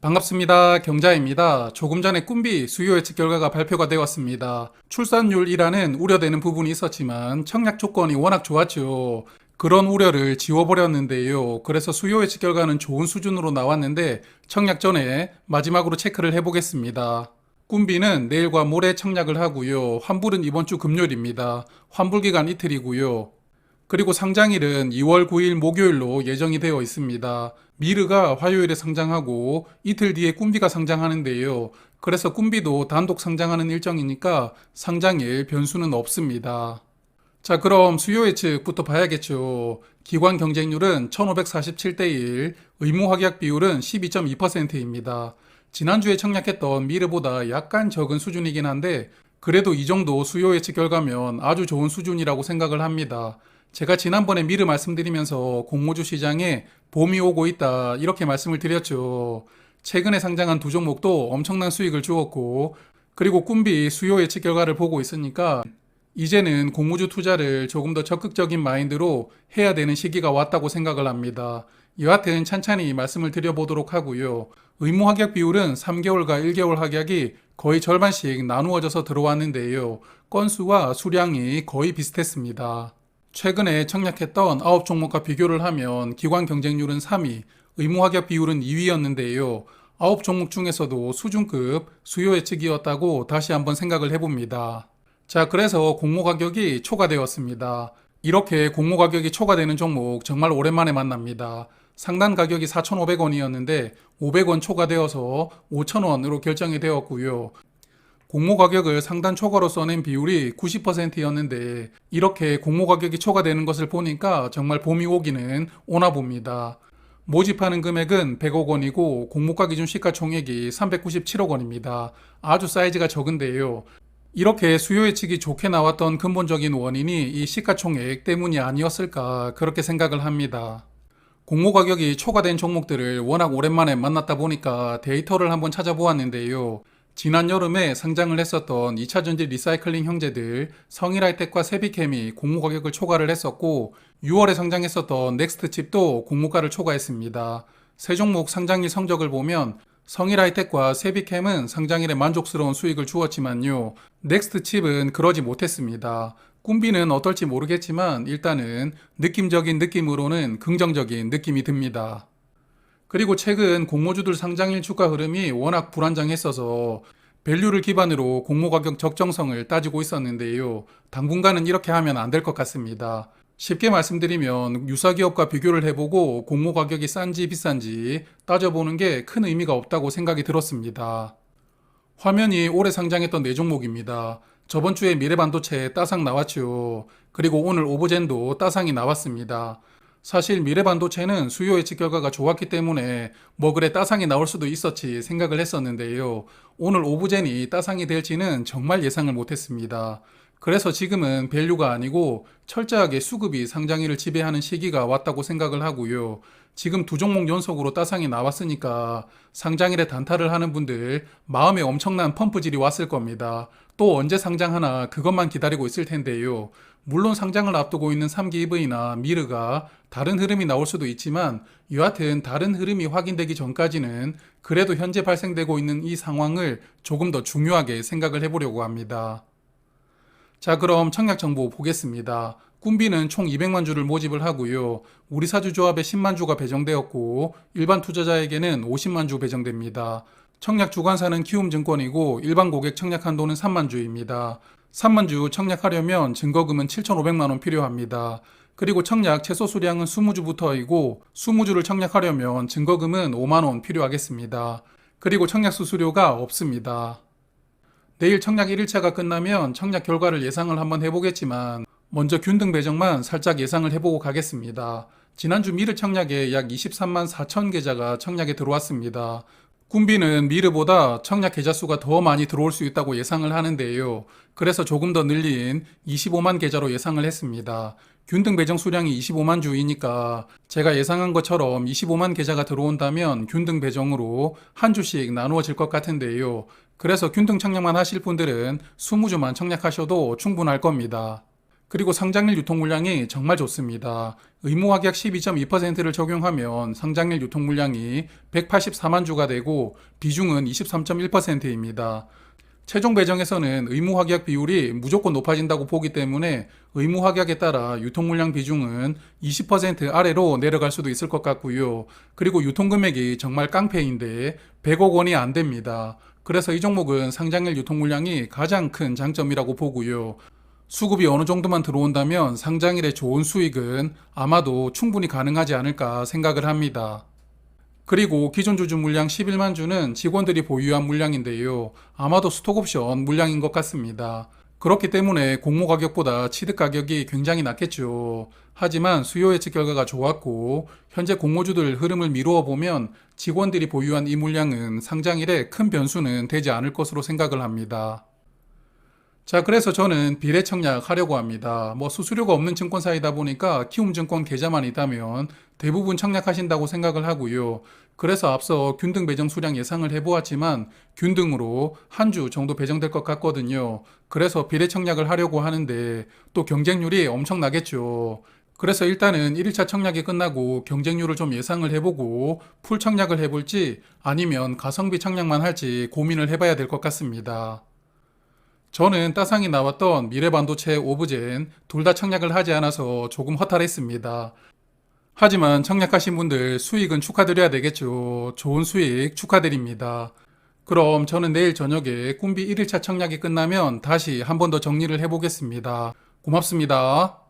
반갑습니다. 경자입니다. 조금 전에 꿈비 수요 예측 결과가 발표가 되었습니다. 출산율이라는 우려되는 부분이 있었지만 청약 조건이 워낙 좋았죠. 그런 우려를 지워버렸는데요. 그래서 수요 예측 결과는 좋은 수준으로 나왔는데 청약 전에 마지막으로 체크를 해보겠습니다. 꿈비는 내일과 모레 청약을 하고요. 환불은 이번 주 금요일입니다. 환불 기간 이틀이고요. 그리고 상장일은 2월 9일 목요일로 예정이 되어 있습니다. 미르가 화요일에 상장하고 이틀 뒤에 꿈비가 상장하는데요. 그래서 꿈비도 단독 상장하는 일정이니까 상장일 변수는 없습니다. 자, 그럼 수요 예측부터 봐야겠죠. 기관 경쟁률은 1547대 1, 의무 확약 비율은 12.2%입니다. 지난주에 청약했던 미르보다 약간 적은 수준이긴 한데 그래도 이 정도 수요 예측 결과면 아주 좋은 수준이라고 생각을 합니다. 제가 지난번에 미르 말씀드리면서 공모주 시장에 봄이 오고 있다 이렇게 말씀을 드렸죠. 최근에 상장한 두 종목도 엄청난 수익을 주었고 그리고 꿈비 수요 예측 결과를 보고 있으니까 이제는 공모주 투자를 조금 더 적극적인 마인드로 해야 되는 시기가 왔다고 생각을 합니다. 여하튼 찬찬히 말씀을 드려보도록 하고요. 의무 확약 비율은 3개월과 1개월 확약이 거의 절반씩 나누어져서 들어왔는데요. 건수와 수량이 거의 비슷했습니다. 최근에 청약했던 9종목과 비교를 하면 기관 경쟁률은 3위, 의무 확약 비율은 2위였는데요. 9종목 중에서도 수준급 수요 예측이었다고 다시 한번 생각을 해봅니다. 자, 그래서 공모 가격이 초과되었습니다. 이렇게 공모 가격이 초과되는 종목 정말 오랜만에 만납니다. 상단 가격이 4,500원이었는데 500원 초과되어서 5,000원으로 결정이 되었고요. 공모 가격을 상단 초과로 써낸 비율이 90%였는데 이렇게 공모 가격이 초과되는 것을 보니까 정말 봄이 오기는 오나 봅니다. 모집하는 금액은 100억 원이고 공모가 기준 시가총액이 397억 원입니다. 아주 사이즈가 적은데요. 이렇게 수요 예측이 좋게 나왔던 근본적인 원인이 이 시가총액 때문이 아니었을까 그렇게 생각을 합니다. 공모 가격이 초과된 종목들을 워낙 오랜만에 만났다 보니까 데이터를 한번 찾아보았는데요. 지난 여름에 상장을 했었던 2차전지 리사이클링 형제들 성일하이텍과 세비캠이 공모 가격을 초과를 했었고 6월에 상장했었던 넥스트칩도 공모가를 초과했습니다. 세 종목 상장일 성적을 보면 성일하이텍과 세비캠은 상장일에 만족스러운 수익을 주었지만요. 넥스트칩은 그러지 못했습니다. 꿈비는 어떨지 모르겠지만 일단은 느낌적인 느낌으로는 긍정적인 느낌이 듭니다. 그리고 최근 공모주들 상장일 주가 흐름이 워낙 불안정했어서 밸류를 기반으로 공모 가격 적정성을 따지고 있었는데요. 당분간은 이렇게 하면 안 될 것 같습니다. 쉽게 말씀드리면 유사 기업과 비교를 해보고 공모 가격이 싼지 비싼지 따져보는 게 큰 의미가 없다고 생각이 들었습니다. 화면이 올해 상장했던 네 종목입니다. 저번 주에 미래반도체 따상 나왔죠. 그리고 오늘 오브젠도 따상이 나왔습니다. 사실 미래 반도체는 수요 예측 결과가 좋았기 때문에 뭐 그래 따상이 나올 수도 있었지 생각을 했었는데요. 오늘 오브젠이 따상이 될지는 정말 예상을 못했습니다. 그래서 지금은 밸류가 아니고 철저하게 수급이 상장일을 지배하는 시기가 왔다고 생각을 하고요. 지금 두 종목 연속으로 따상이 나왔으니까 상장일에 단타를 하는 분들 마음에 엄청난 펌프질이 왔을 겁니다. 또 언제 상장하나 그것만 기다리고 있을 텐데요. 물론 상장을 앞두고 있는 3기 EV나 미르가 다른 흐름이 나올 수도 있지만 여하튼 다른 흐름이 확인되기 전까지는 그래도 현재 발생되고 있는 이 상황을 조금 더 중요하게 생각을 해보려고 합니다. 자, 그럼 청약 정보 보겠습니다. 꿈비는 총 200만 주를 모집을 하고요. 우리 사주 조합에 10만 주가 배정되었고 일반 투자자에게는 50만 주 배정됩니다. 청약 주관사는 키움증권이고 일반 고객 청약 한도는 3만 주입니다. 3만 주 청약하려면 증거금은 7,500만 원 필요합니다. 그리고 청약 최소 수량은 20주부터이고 20주를 청약하려면 증거금은 5만 원 필요하겠습니다. 그리고 청약 수수료가 없습니다. 내일 청약 1일차가 끝나면 청약 결과를 예상을 한번 해보겠지만 먼저 균등 배정만 살짝 예상을 해보고 가겠습니다. 지난주 미르 청약에 약 23만 4천 계좌가 청약에 들어왔습니다. 꿈비는 미르보다 청약 계좌 수가 더 많이 들어올 수 있다고 예상을 하는데요. 그래서 조금 더 늘린 25만 계좌로 예상을 했습니다. 균등 배정 수량이 25만 주이니까 제가 예상한 것처럼 25만 계좌가 들어온다면 균등 배정으로 한 주씩 나누어질 것 같은데요. 그래서 균등 청약만 하실 분들은 20주만 청약하셔도 충분할 겁니다. 그리고 상장일 유통 물량이 정말 좋습니다. 의무 확약 12.2%를 적용하면 상장일 유통 물량이 184만 주가 되고 비중은 23.1%입니다. 최종 배정에서는 의무 확약 비율이 무조건 높아진다고 보기 때문에 의무 확약에 따라 유통 물량 비중은 20% 아래로 내려갈 수도 있을 것 같고요. 그리고 유통 금액이 정말 깡패인데 100억 원이 안 됩니다. 그래서 이 종목은 상장일 유통 물량이 가장 큰 장점이라고 보고요. 수급이 어느 정도만 들어온다면 상장일의 좋은 수익은 아마도 충분히 가능하지 않을까 생각을 합니다. 그리고 기존 주주 물량 11만 주는 직원들이 보유한 물량인데요. 아마도 스톡옵션 물량인 것 같습니다. 그렇기 때문에 공모 가격보다 취득 가격이 굉장히 낮겠죠. 하지만 수요 예측 결과가 좋았고 현재 공모주들 흐름을 미루어 보면 직원들이 보유한 이 물량은 상장일에 큰 변수는 되지 않을 것으로 생각을 합니다. 자, 그래서 저는 비례 청약하려고 합니다. 뭐 수수료가 없는 증권사이다 보니까 키움증권 계좌만 있다면 대부분 청약하신다고 생각을 하고요. 그래서 앞서 균등 배정 수량 예상을 해보았지만 균등으로 한 주 정도 배정될 것 같거든요. 그래서 비례 청약을 하려고 하는데 또 경쟁률이 엄청나겠죠. 그래서 일단은 1일차 청약이 끝나고 경쟁률을 좀 예상을 해보고 풀 청약을 해볼지 아니면 가성비 청약만 할지 고민을 해봐야 될 것 같습니다. 저는 따상이 나왔던 미래반도체 오브젠 둘 다 청약을 하지 않아서 조금 허탈했습니다. 하지만 청약하신 분들 수익은 축하드려야 되겠죠. 좋은 수익 축하드립니다. 그럼 저는 내일 저녁에 꿈비 1일차 청약이 끝나면 다시 한 번 더 정리를 해보겠습니다. 고맙습니다.